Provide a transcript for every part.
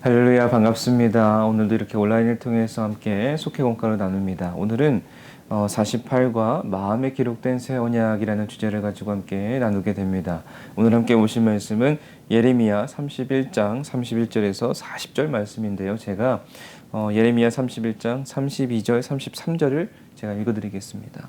할렐루야 반갑습니다. 오늘도 이렇게 온라인을 통해서 함께 속회 공과를 나눕니다. 오늘은 48과 마음에 기록된 새 언약이라는 주제를 가지고 함께 나누게 됩니다. 오늘 함께 보실 말씀은 예레미야 31장 31절에서 40절 말씀인데요. 제가 어, 예레미야 31장 32절 33절을 제가 읽어드리겠습니다.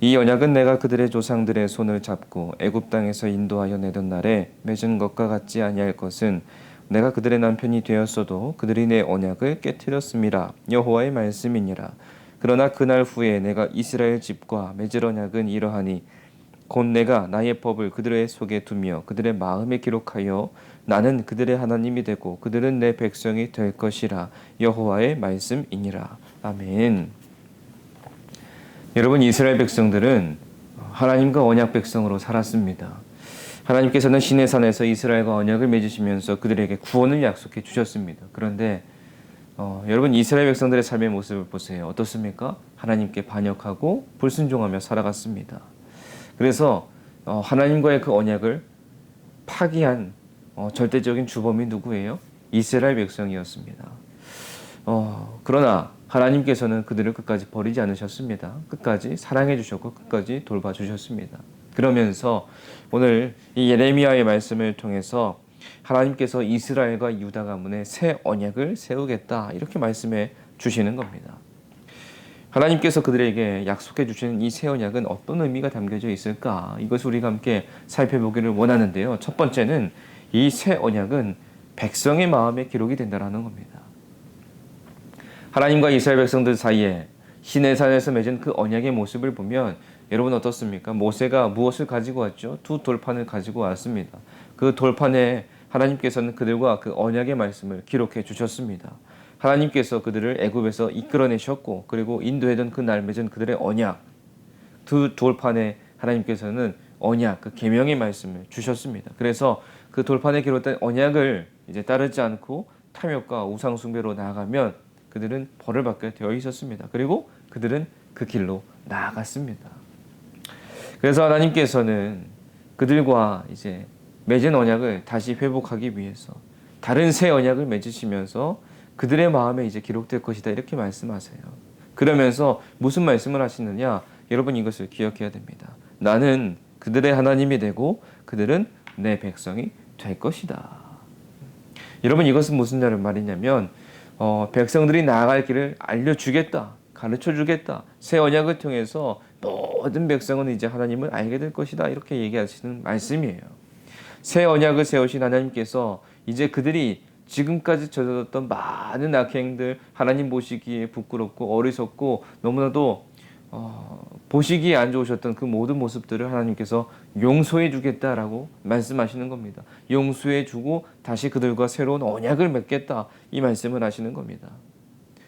이 언약은 내가 그들의 조상들의 손을 잡고 애굽 땅에서 인도하여 내던 날에 맺은 것과 같지 아니할 것은 내가 그들의 남편이 되었어도 그들이 내 언약을 깨뜨렸음이라 여호와의 말씀이니라 그러나 그날 후에 내가 이스라엘 집과 맺을 언약은 이러하니 곧 내가 나의 법을 그들의 속에 두며 그들의 마음에 기록하여 나는 그들의 하나님이 되고 그들은 내 백성이 될 것이라 여호와의 말씀이니라 아멘. 여러분 이스라엘 백성들은 하나님과 언약 백성으로 살았습니다. 하나님께서는 시내 산에서 이스라엘과 언약을 맺으시면서 그들에게 구원을 약속해 주셨습니다. 그런데 어, 여러분 이스라엘 백성들의 삶의 모습을 보세요. 어떻습니까? 하나님께 반역하고 불순종하며 살아갔습니다. 그래서 어, 하나님과의 그 언약을 파기한 어, 절대적인 주범이 누구예요? 이스라엘 백성이었습니다. 어, 그러나 하나님께서는 그들을 끝까지 버리지 않으셨습니다. 끝까지 사랑해 주셨고 끝까지 돌봐 주셨습니다. 그러면서 오늘 이 예레미야의 말씀을 통해서 하나님께서 이스라엘과 유다 가문에 새 언약을 세우겠다 이렇게 말씀해 주시는 겁니다. 하나님께서 그들에게 약속해 주시는 이 새 언약은 어떤 의미가 담겨져 있을까? 이것을 우리가 함께 살펴보기를 원하는데요. 첫 번째는 이 새 언약은 백성의 마음에 기록이 된다라는 겁니다. 하나님과 이스라엘 백성들 사이에 시내산에서 맺은 그 언약의 모습을 보면 여러분 어떻습니까? 모세가 무엇을 가지고 왔죠? 두 돌판을 가지고 왔습니다. 그 돌판에 하나님께서는 그들과 그 언약의 말씀을 기록해 주셨습니다. 하나님께서 그들을 애굽에서 이끌어내셨고 그리고 인도했던 그 날 맺은 그들의 언약 두 돌판에 하나님께서는 언약 그 계명의 말씀을 주셨습니다. 그래서 그 돌판에 기록된 언약을 이제 따르지 않고 탐욕과 우상 숭배로 나아가면 그들은 벌을 받게 되어 있었습니다. 그리고 그들은 그 길로 나아갔습니다. 그래서 하나님께서는 그들과 이제 맺은 언약을 다시 회복하기 위해서 다른 새 언약을 맺으시면서 그들의 마음에 이제 기록될 것이다 이렇게 말씀하세요. 그러면서 무슨 말씀을 하시느냐? 여러분 이것을 기억해야 됩니다. 나는 그들의 하나님이 되고 그들은 내 백성이 될 것이다. 여러분 이것은 무슨 말이냐면 어, 백성들이 나아갈 길을 알려주겠다, 가르쳐 주겠다. 새 언약을 통해서 모든 백성은 이제 하나님을 알게 될 것이다. 이렇게 얘기하시는 말씀이에요. 새 언약을 세우신 하나님께서 이제 그들이 지금까지 저질렀던 많은 악행들 하나님 보시기에 부끄럽고 어리석고 너무나도 어, 보시기에 안 좋으셨던 그 모든 모습들을 하나님께서 용서해 주겠다라고 말씀하시는 겁니다. 용서해 주고 다시 그들과 새로운 언약을 맺겠다 이 말씀을 하시는 겁니다.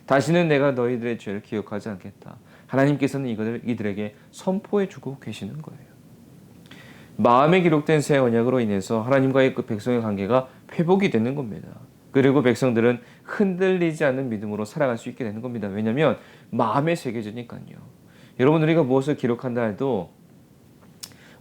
다시는 내가 너희들의 죄를 기억하지 않겠다. 하나님께서는 이것을 이들에게 선포해 주고 계시는 거예요. 마음에 기록된 새 언약으로 인해서 하나님과의 그 백성의 관계가 회복이 되는 겁니다. 그리고 백성들은 흔들리지 않는 믿음으로 살아갈 수 있게 되는 겁니다. 왜냐하면 마음에 새겨지니까요. 여러분 우리가 무엇을 기록한다 해도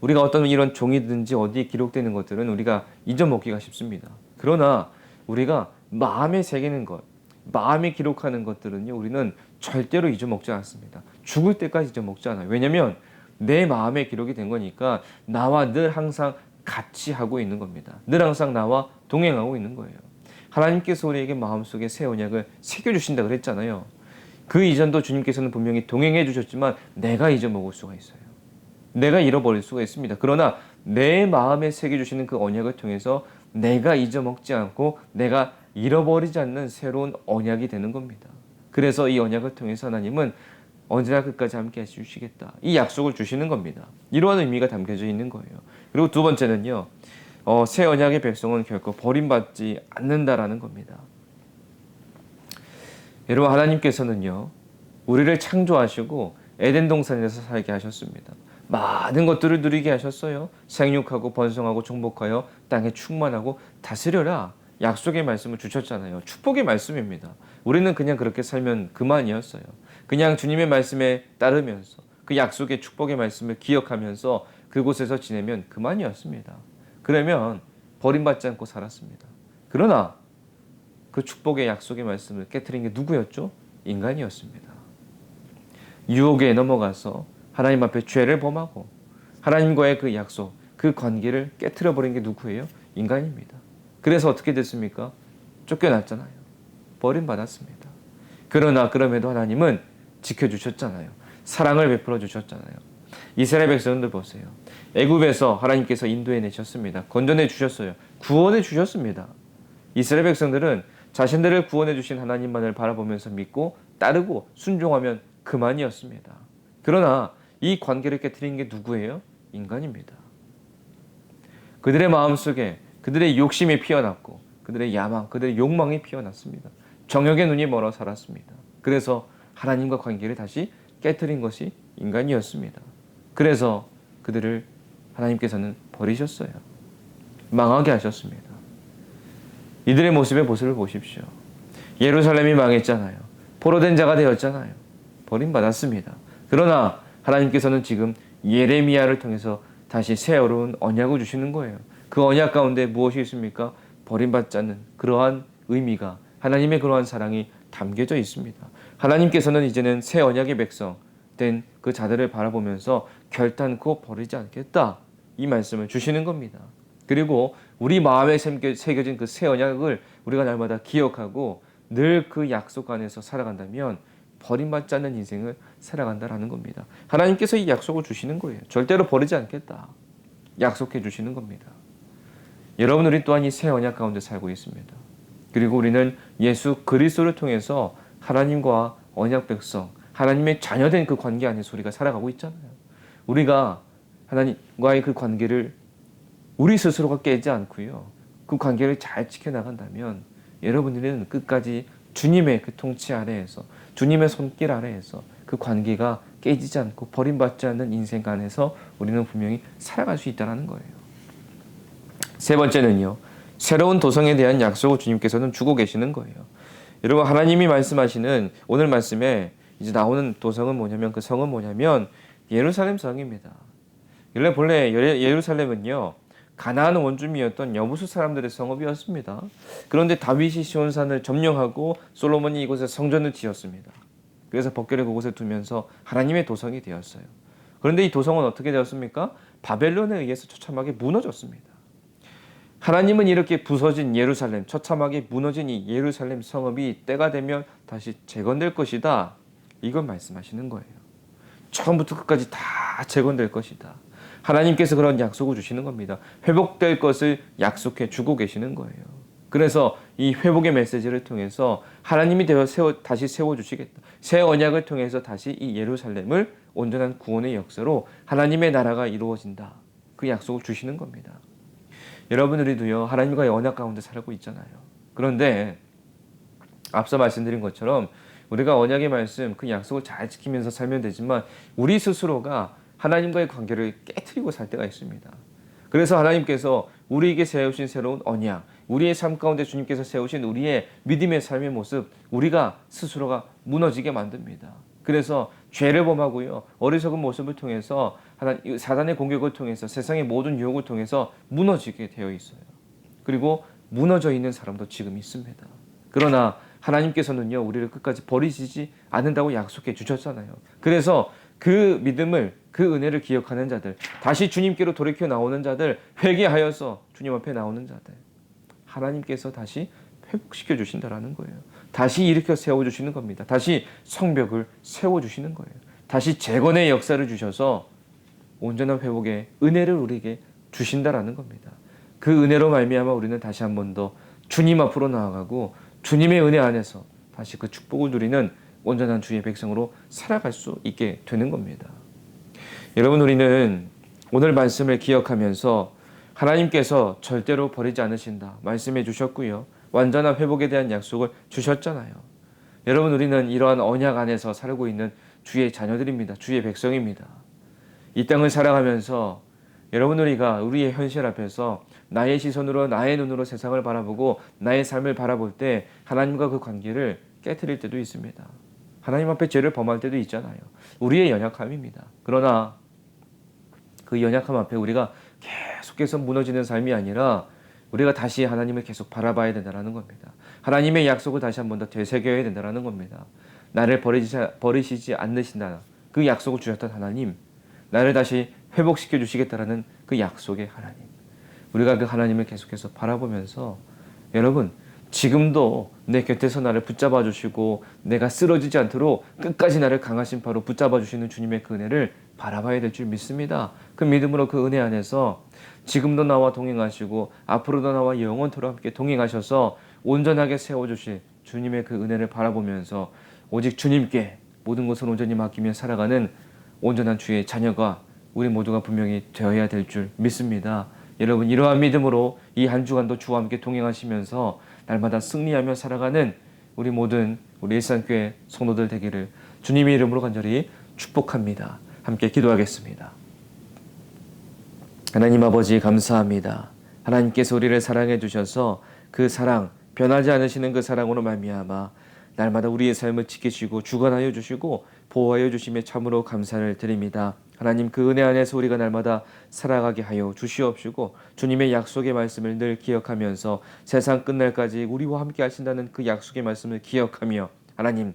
우리가 어떤 이런 종이든지 어디에 기록되는 것들은 우리가 잊어먹기가 쉽습니다. 그러나 우리가 마음에 새기는 것, 마음에 기록하는 것들은요, 우리는 절대로 잊어먹지 않습니다. 죽을 때까지 잊어먹지 않아요. 왜냐하면 내 마음에 기록이 된 거니까 나와 늘 항상 같이 하고 있는 겁니다. 늘 항상 나와 동행하고 있는 거예요. 하나님께서 우리에게 마음속에 새 언약을 새겨주신다 그랬잖아요. 그 이전도 주님께서는 분명히 동행해 주셨지만 내가 잊어먹을 수가 있어요. 내가 잃어버릴 수가 있습니다. 그러나 내 마음에 새겨주시는 그 언약을 통해서 내가 잊어먹지 않고 내가 잃어버리지 않는 새로운 언약이 되는 겁니다. 그래서 이 언약을 통해서 하나님은 언제나 끝까지 함께 해주시겠다. 이 약속을 주시는 겁니다. 이러한 의미가 담겨져 있는 거예요. 그리고 두 번째는요, 어, 새 언약의 백성은 결코 버림받지 않는다라는 겁니다. 여러분 하나님께서는요 우리를 창조하시고 에덴 동산에서 살게 하셨습니다. 많은 것들을 누리게 하셨어요. 생육하고 번성하고 정복하여 땅에 충만하고 다스려라. 약속의 말씀을 주셨잖아요. 축복의 말씀입니다. 우리는 그냥 그렇게 살면 그만이었어요. 그냥 주님의 말씀에 따르면서 그 약속의 축복의 말씀을 기억하면서 그곳에서 지내면 그만이었습니다. 그러면 버림받지 않고 살았습니다. 그러나 그 축복의 약속의 말씀을 깨뜨린 게 누구였죠? 인간이었습니다. 유혹에 넘어가서 하나님 앞에 죄를 범하고 하나님과의 그 약속, 그 관계를 깨뜨려 버린 게 누구예요? 인간입니다. 그래서 어떻게 됐습니까? 쫓겨났잖아요. 버림받았습니다. 그러나 그럼에도 하나님은 지켜주셨잖아요. 사랑을 베풀어 주셨잖아요. 이스라엘 백성들 보세요. 애굽에서 하나님께서 인도해 내셨습니다. 건져내 주셨어요. 구원해 주셨습니다. 이스라엘 백성들은 자신들을 구원해 주신 하나님만을 바라보면서 믿고 따르고 순종하면 그만이었습니다. 그러나 이 관계를 깨뜨린 게 누구예요? 인간입니다. 그들의 마음속에 그들의 욕심이 피어났고 그들의 야망, 그들의 욕망이 피어났습니다. 정욕의 눈이 멀어 살았습니다. 그래서 하나님과 관계를 다시 깨뜨린 것이 인간이었습니다. 그래서 그들을 하나님께서는 버리셨어요. 망하게 하셨습니다. 이들의 모습의 모습을 보십시오. 예루살렘이 망했잖아요. 포로된 자가 되었잖아요. 버림받았습니다. 그러나 하나님께서는 지금 예레미야를 통해서 다시 새로운 언약을 주시는 거예요. 그 언약 가운데 무엇이 있습니까? 버림받지 않는 그러한 의미가 하나님의 그러한 사랑이 담겨져 있습니다. 하나님께서는 이제는 새 언약의 백성 된 그 자들을 바라보면서 결단코 버리지 않겠다 이 말씀을 주시는 겁니다. 그리고 우리 마음에 새겨진 그 새 언약을 우리가 날마다 기억하고 늘 그 약속 안에서 살아간다면 버림받지 않는 인생을 살아간다라는 겁니다. 하나님께서 이 약속을 주시는 거예요. 절대로 버리지 않겠다. 약속해 주시는 겁니다. 여러분 우리 또한 이 새 언약 가운데 살고 있습니다. 그리고 우리는 예수 그리스도를 통해서 하나님과 언약 백성, 하나님의 자녀된 그 관계 안에서 우리가 살아가고 있잖아요. 우리가 하나님과의 그 관계를 우리 스스로가 깨지 않고요. 그 관계를 잘 지켜나간다면 여러분들은 끝까지 주님의 그 통치 아래에서 주님의 손길 아래에서 그 관계가 깨지지 않고 버림받지 않는 인생 안에서 우리는 분명히 살아갈 수 있다는 거예요. 세 번째는요. 새로운 도성에 대한 약속을 주님께서는 주고 계시는 거예요. 여러분 하나님이 말씀하시는 오늘 말씀에 이제 나오는 도성은 뭐냐면 그 성은 뭐냐면 예루살렘 성입니다. 원래 본래 예루살렘은요 가나안 원주민이었던 여부수 사람들의 성읍이었습니다. 그런데 다윗이 시온산을 점령하고 솔로몬이 이곳에 성전을 지었습니다. 그래서 법궤를 그곳에 두면서 하나님의 도성이 되었어요. 그런데 이 도성은 어떻게 되었습니까? 바벨론에 의해서 처참하게 무너졌습니다. 하나님은 이렇게 부서진 예루살렘, 처참하게 무너진 이 예루살렘 성읍이 때가 되면 다시 재건될 것이다. 이걸 말씀하시는 거예요. 처음부터 끝까지 다 재건될 것이다. 하나님께서 그런 약속을 주시는 겁니다. 회복될 것을 약속해 주고 계시는 거예요. 그래서 이 회복의 메시지를 통해서 하나님이 되어 세워, 다시 세워주시겠다. 새 언약을 통해서 다시 이 예루살렘을 온전한 구원의 역사로 하나님의 나라가 이루어진다. 그 약속을 주시는 겁니다. 여러분 우리도요 하나님과의 언약 가운데 살고 있잖아요. 그런데 앞서 말씀드린 것처럼 우리가 언약의 말씀 그 약속을 잘 지키면서 살면 되지만 우리 스스로가 하나님과의 관계를 깨뜨리고 살 때가 있습니다. 그래서 하나님께서 우리에게 세우신 새로운 언약, 우리의 삶 가운데 주님께서 세우신 우리의 믿음의 삶의 모습, 우리가 스스로가 무너지게 만듭니다. 그래서 죄를 범하고요, 어리석은 모습을 통해서 하나님, 사단의 공격을 통해서 세상의 모든 유혹을 통해서 무너지게 되어 있어요. 그리고 무너져 있는 사람도 지금 있습니다. 그러나 하나님께서는요, 우리를 끝까지 버리시지 않는다고 약속해 주셨잖아요. 그래서 그 믿음을 그 은혜를 기억하는 자들, 다시 주님께로 돌이켜 나오는 자들, 회개하여서 주님 앞에 나오는 자들, 하나님께서 다시 회복시켜 주신다라는 거예요. 다시 일으켜 세워 주시는 겁니다. 다시 성벽을 세워 주시는 거예요. 다시 재건의 역사를 주셔서 온전한 회복의 은혜를 우리에게 주신다라는 겁니다. 그 은혜로 말미암아 우리는 다시 한 번 더 주님 앞으로 나아가고 주님의 은혜 안에서 다시 그 축복을 누리는 온전한 주의 백성으로 살아갈 수 있게 되는 겁니다. 여러분 우리는 오늘 말씀을 기억하면서 하나님께서 절대로 버리지 않으신다 말씀해 주셨고요. 완전한 회복에 대한 약속을 주셨잖아요. 여러분 우리는 이러한 언약 안에서 살고 있는 주의 자녀들입니다. 주의 백성입니다. 이 땅을 살아가면서 여러분 우리가 우리의 현실 앞에서 나의 시선으로 나의 눈으로 세상을 바라보고 나의 삶을 바라볼 때 하나님과 그 관계를 깨뜨릴 때도 있습니다. 하나님 앞에 죄를 범할 때도 있잖아요. 우리의 연약함입니다. 그러나 그 연약함 앞에 우리가 계속해서 무너지는 삶이 아니라 우리가 다시 하나님을 계속 바라봐야 된다는 겁니다. 하나님의 약속을 다시 한 번 더 되새겨야 된다는 겁니다. 나를 버리지, 버리시지 않으신다. 그 약속을 주셨던 하나님, 나를 다시 회복시켜 주시겠다라는 그 약속의 하나님. 우리가 그 하나님을 계속해서 바라보면서 여러분 지금도 내 곁에서 나를 붙잡아 주시고 내가 쓰러지지 않도록 끝까지 나를 강하신 바로 붙잡아 주시는 주님의 그 은혜를 바라봐야 될 줄 믿습니다. 그 믿음으로 그 은혜 안에서 지금도 나와 동행하시고 앞으로도 나와 영원토록 함께 동행하셔서 온전하게 세워 주실 주님의 그 은혜를 바라보면서 오직 주님께 모든 것을 온전히 맡기며 살아가는 온전한 주의 자녀가 우리 모두가 분명히 되어야 될 줄 믿습니다. 여러분 이러한 믿음으로 이 한 주간도 주와 함께 동행하시면서 날마다 승리하며 살아가는 우리 모든 우리 일산교회 성도들 되기를 주님의 이름으로 간절히 축복합니다. 함께 기도하겠습니다. 하나님 아버지 감사합니다. 하나님께서 우리를 사랑해 주셔서 그 사랑 변하지 않으시는 그 사랑으로 말미암아 날마다 우리의 삶을 지키시고 주관하여 주시고 보호하여 주심에 참으로 감사를 드립니다. 하나님 그 은혜 안에서 우리가 날마다 살아가게 하여 주시옵시고 주님의 약속의 말씀을 늘 기억하면서 세상 끝날까지 우리와 함께 하신다는 그 약속의 말씀을 기억하며 하나님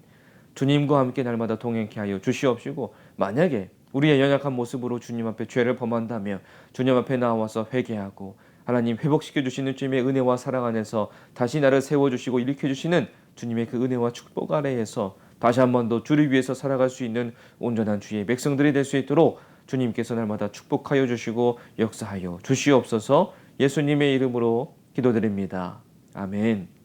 주님과 함께 날마다 동행케 하여 주시옵시고 만약에 우리의 연약한 모습으로 주님 앞에 죄를 범한다며 주님 앞에 나와서 회개하고 하나님 회복시켜 주시는 주님의 은혜와 사랑 안에서 다시 나를 세워 주시고 일으켜 주시는 주님의 그 은혜와 축복 아래에서 다시 한 번 더 주를 위해서 살아갈 수 있는 온전한 주의 백성들이 될 수 있도록 주님께서 날마다 축복하여 주시고 역사하여 주시옵소서 예수님의 이름으로 기도드립니다. 아멘.